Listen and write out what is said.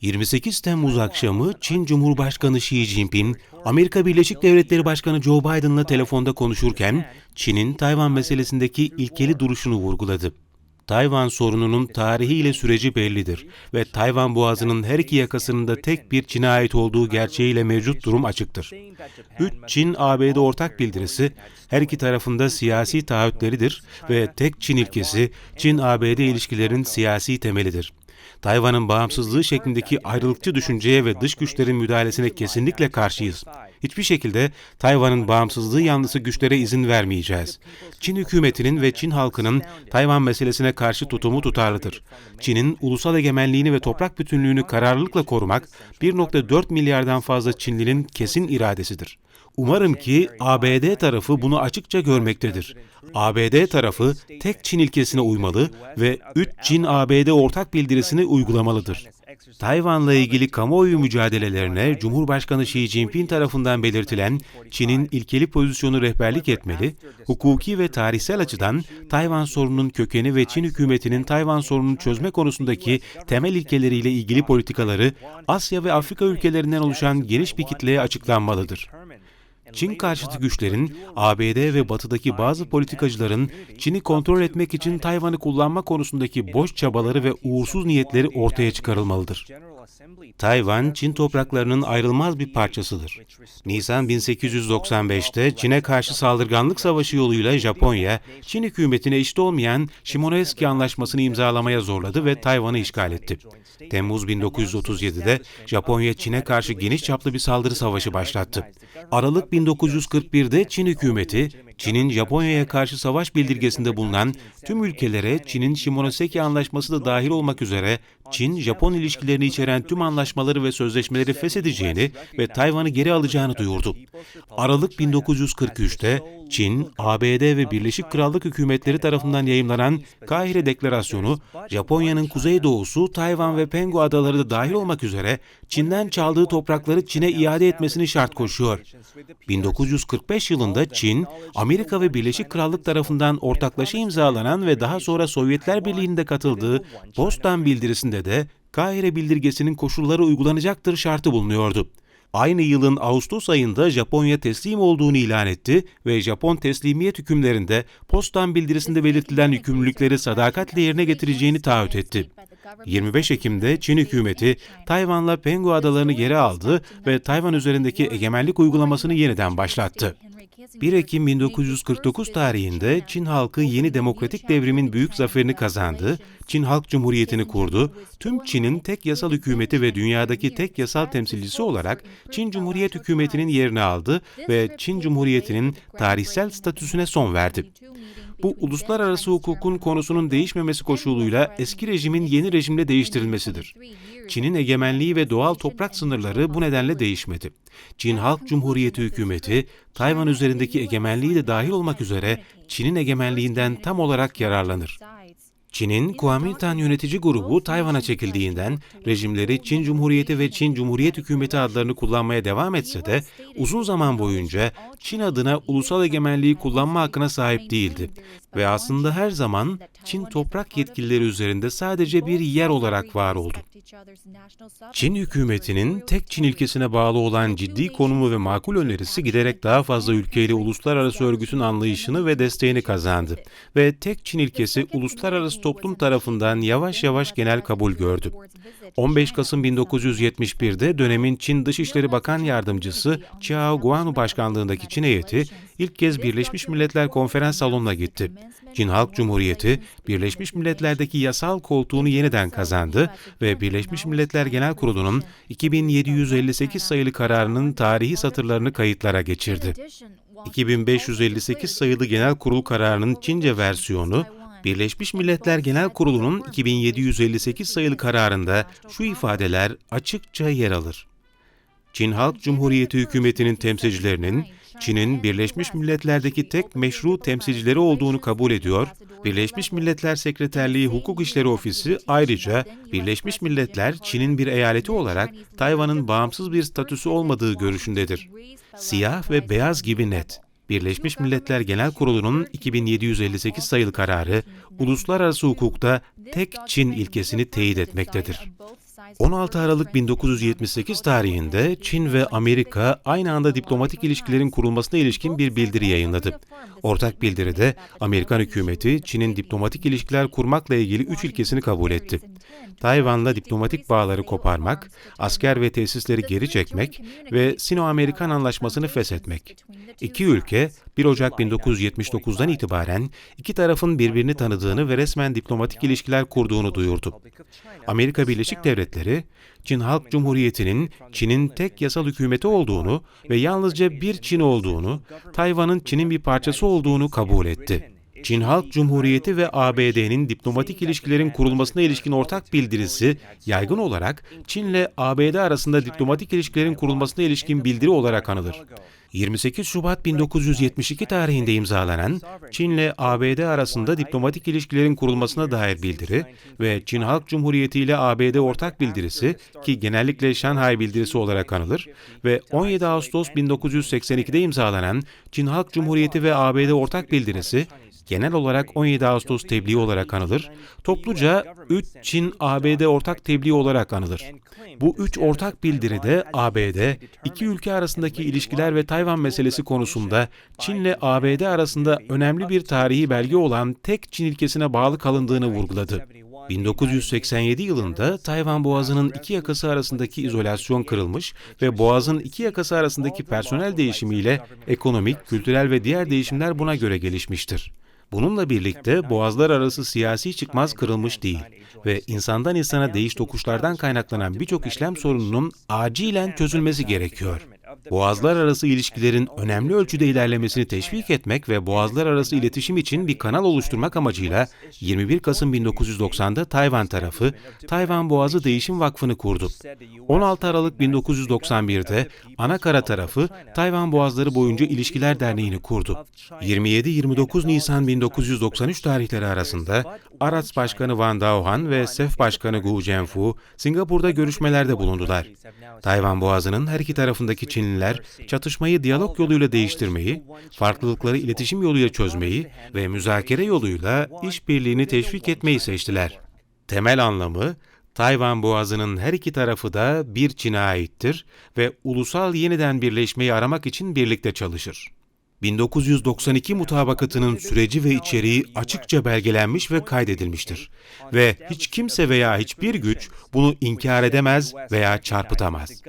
28 Temmuz akşamı Çin Cumhurbaşkanı Xi Jinping, Amerika Birleşik Devletleri Başkanı Joe Biden'la telefonda konuşurken Çin'in Tayvan meselesindeki ilkeli duruşunu vurguladı. Tayvan sorununun tarihi ile süreci bellidir ve Tayvan Boğazı'nın her iki yakasının da tek bir Çin'e ait olduğu gerçeğiyle mevcut durum açıktır. 3 Çin-ABD ortak bildirisi her iki tarafında siyasi taahhütleridir ve tek Çin ilkesi Çin-ABD ilişkilerin siyasi temelidir. Tayvan'ın bağımsızlığı şeklindeki ayrılıkçı düşünceye ve dış güçlerin müdahalesine kesinlikle karşıyız. Hiçbir şekilde Tayvan'ın bağımsızlığı yanlısı güçlere izin vermeyeceğiz. Çin hükümetinin ve Çin halkının Tayvan meselesine karşı tutumu tutarlıdır. Çin'in ulusal egemenliğini ve toprak bütünlüğünü kararlılıkla korumak 1.4 milyardan fazla Çinlinin kesin iradesidir. Umarım ki ABD tarafı bunu açıkça görmektedir. ABD tarafı tek Çin ilkesine uymalı ve 3 Çin-ABD ortak bildirisini uygulamalıdır. Tayvan'la ilgili kamuoyu mücadelelerine Cumhurbaşkanı Xi Jinping tarafından belirtilen Çin'in ilkeli pozisyonu rehberlik etmeli, hukuki ve tarihsel açıdan Tayvan sorununun kökeni ve Çin hükümetinin Tayvan sorununu çözme konusundaki temel ilkeleriyle ilgili politikaları Asya ve Afrika ülkelerinden oluşan geniş bir kitleye açıklanmalıdır. Çin karşıtı güçlerin, ABD ve batıdaki bazı politikacıların Çin'i kontrol etmek için Tayvan'ı kullanma konusundaki boş çabaları ve uğursuz niyetleri ortaya çıkarılmalıdır. Tayvan, Çin topraklarının ayrılmaz bir parçasıdır. Nisan 1895'te Çin'e karşı saldırganlık savaşı yoluyla Japonya, Çin hükümetine eşit olmayan Shimonoseki Anlaşması'nı imzalamaya zorladı ve Tayvan'ı işgal etti. Temmuz 1937'de Japonya Çin'e karşı geniş çaplı bir saldırı savaşı başlattı. Aralık 1941'de Çin hükümeti, Çin'in Japonya'ya karşı savaş bildirgesinde bulunan tüm ülkelere Çin'in Shimonoseki Anlaşması da dahil olmak üzere Çin-Japon ilişkilerini içeren tüm anlaşmaları ve sözleşmeleri feshedeceğini ve Tayvan'ı geri alacağını duyurdu. Aralık 1943'te Çin, ABD ve Birleşik Krallık hükümetleri tarafından yayımlanan Kahire Deklarasyonu, Japonya'nın kuzeydoğusu, Tayvan ve Pengu adaları da dahil olmak üzere Çin'den çaldığı toprakları Çin'e iade etmesini şart koşuyor. 1945 yılında Çin, Amerika ve Birleşik Krallık tarafından ortaklaşa imzalanan ve daha sonra Sovyetler Birliği'nde katıldığı Potsdam bildirisinde de Kahire bildirgesinin koşulları uygulanacaktır şartı bulunuyordu. Aynı yılın Ağustos ayında Japonya teslim olduğunu ilan etti ve Japon teslimiyet hükümlerinde Potsdam bildirisinde belirtilen yükümlülükleri sadakatle yerine getireceğini taahhüt etti. 25 Ekim'de Çin hükümeti Tayvan'la Pengu adalarını geri aldı ve Tayvan üzerindeki egemenlik uygulamasını yeniden başlattı. 1 Ekim 1949 tarihinde Çin halkı yeni demokratik devrimin büyük zaferini kazandı, Çin Halk Cumhuriyeti'ni kurdu, tüm Çin'in tek yasal hükümeti ve dünyadaki tek yasal temsilcisi olarak Çin Cumhuriyet hükümetinin yerini aldı ve Çin Cumhuriyeti'nin tarihsel statüsüne son verdi. Bu uluslararası hukukun konusunun değişmemesi koşuluyla eski rejimin yeni rejimle değiştirilmesidir. Çin'in egemenliği ve doğal toprak sınırları bu nedenle değişmedi. Çin Halk Cumhuriyeti hükümeti, Tayvan üzerindeki egemenliği de dahil olmak üzere Çin'in egemenliğinden tam olarak yararlanır. Çin'in Kuomintang yönetici grubu Tayvan'a çekildiğinden rejimleri Çin Cumhuriyeti ve Çin Cumhuriyet Hükümeti adlarını kullanmaya devam etse de uzun zaman boyunca Çin adına ulusal egemenliği kullanma hakkına sahip değildi ve aslında her zaman Çin toprak yetkilileri üzerinde sadece bir yer olarak var oldu. Çin hükümetinin tek Çin ilkesine bağlı olan ciddi konumu ve makul önerisi giderek daha fazla ülkeyle uluslararası örgütün anlayışını ve desteğini kazandı ve tek Çin ilkesi uluslararası toplum tarafından yavaş yavaş genel kabul gördü. 15 Kasım 1971'de dönemin Çin Dışişleri Bakan Yardımcısı Chiao Guanu başkanlığındaki Çin heyeti ilk kez Birleşmiş Milletler Konferans Salonu'na gitti. Çin Halk Cumhuriyeti, Birleşmiş Milletler'deki yasal koltuğunu yeniden kazandı ve Birleşmiş Milletler Genel Kurulu'nun 2758 sayılı kararının tarihi satırlarını kayıtlara geçirdi. 2558 sayılı Genel Kurul kararının Çince versiyonu, Birleşmiş Milletler Genel Kurulu'nun 2758 sayılı kararında şu ifadeler açıkça yer alır. Çin Halk Cumhuriyeti hükümetinin temsilcilerinin Çin'in Birleşmiş Milletler'deki tek meşru temsilcileri olduğunu kabul ediyor. Birleşmiş Milletler Sekreterliği Hukuk İşleri Ofisi ayrıca Birleşmiş Milletler Çin'in bir eyaleti olarak Tayvan'ın bağımsız bir statüsü olmadığı görüşündedir. Siyah ve beyaz gibi net. Birleşmiş Milletler Genel Kurulu'nun 2758 sayılı kararı, uluslararası hukukta tek Çin ilkesini teyit etmektedir. 16 Aralık 1978 tarihinde Çin ve Amerika aynı anda diplomatik ilişkilerin kurulmasına ilişkin bir bildiri yayınladı. Ortak bildiride Amerikan hükümeti Çin'in diplomatik ilişkiler kurmakla ilgili üç ilkesini kabul etti. Tayvan'la diplomatik bağları koparmak, asker ve tesisleri geri çekmek ve Sino-Amerikan anlaşmasını feshetmek. İki ülke 1 Ocak 1979'dan itibaren iki tarafın birbirini tanıdığını ve resmen diplomatik ilişkiler kurduğunu duyurdu. Amerika Birleşik Devletleri, Çin Halk Cumhuriyeti'nin Çin'in tek yasal hükümeti olduğunu ve yalnızca bir Çin olduğunu, Tayvan'ın Çin'in bir parçası olduğunu kabul etti. Çin Halk Cumhuriyeti ve ABD'nin diplomatik ilişkilerin kurulmasına ilişkin ortak bildirisi, yaygın olarak Çin'le ABD arasında diplomatik ilişkilerin kurulmasına ilişkin bildiri olarak anılır. 28 Şubat 1972 tarihinde imzalanan Çin'le ABD arasında diplomatik ilişkilerin kurulmasına dair bildiri ve Çin Halk Cumhuriyeti ile ABD ortak bildirisi ki genellikle Şanghay Bildirisi olarak anılır ve 17 Ağustos 1982'de imzalanan Çin Halk Cumhuriyeti ve ABD ortak bildirisi genel olarak 17 Ağustos tebliği olarak anılır, topluca 3 Çin-ABD ortak tebliği olarak anılır. Bu üç ortak bildiride ABD, iki ülke arasındaki ilişkiler ve Tayvan meselesi konusunda Çin'le ABD arasında önemli bir tarihi belge olan tek Çin ilkesine bağlı kalındığını vurguladı. 1987 yılında Tayvan Boğazı'nın iki yakası arasındaki izolasyon kırılmış ve Boğaz'ın iki yakası arasındaki personel değişimiyle ekonomik, kültürel ve diğer değişimler buna göre gelişmiştir. Bununla birlikte boğazlar arası siyasi çıkmaz kırılmış değil ve insandan insana değiş tokuşlardan kaynaklanan birçok işlem sorununun acilen çözülmesi gerekiyor. Boğazlar arası ilişkilerin önemli ölçüde ilerlemesini teşvik etmek ve boğazlar arası iletişim için bir kanal oluşturmak amacıyla 21 Kasım 1990'da Tayvan tarafı Tayvan Boğazı Değişim Vakfı'nı kurdu. 16 Aralık 1991'de Anakara tarafı Tayvan Boğazları Boyunca İlişkiler Derneği'ni kurdu. 27-29 Nisan 1993 tarihleri arasında ARATS Başkanı Van Daohan ve SEF Başkanı Gu Zhenfu Singapur'da görüşmelerde bulundular. Tayvan Boğazı'nın her iki tarafındaki Çinliler çatışmayı diyalog yoluyla değiştirmeyi, farklılıkları iletişim yoluyla çözmeyi ve müzakere yoluyla işbirliğini teşvik etmeyi seçtiler. Temel anlamı, Tayvan Boğazı'nın her iki tarafı da bir Çin'e aittir ve ulusal yeniden birleşmeyi aramak için birlikte çalışır. 1992 mutabakatının süreci ve içeriği açıkça belgelenmiş ve kaydedilmiştir. Ve hiç kimse veya hiçbir güç bunu inkar edemez veya çarpıtamaz.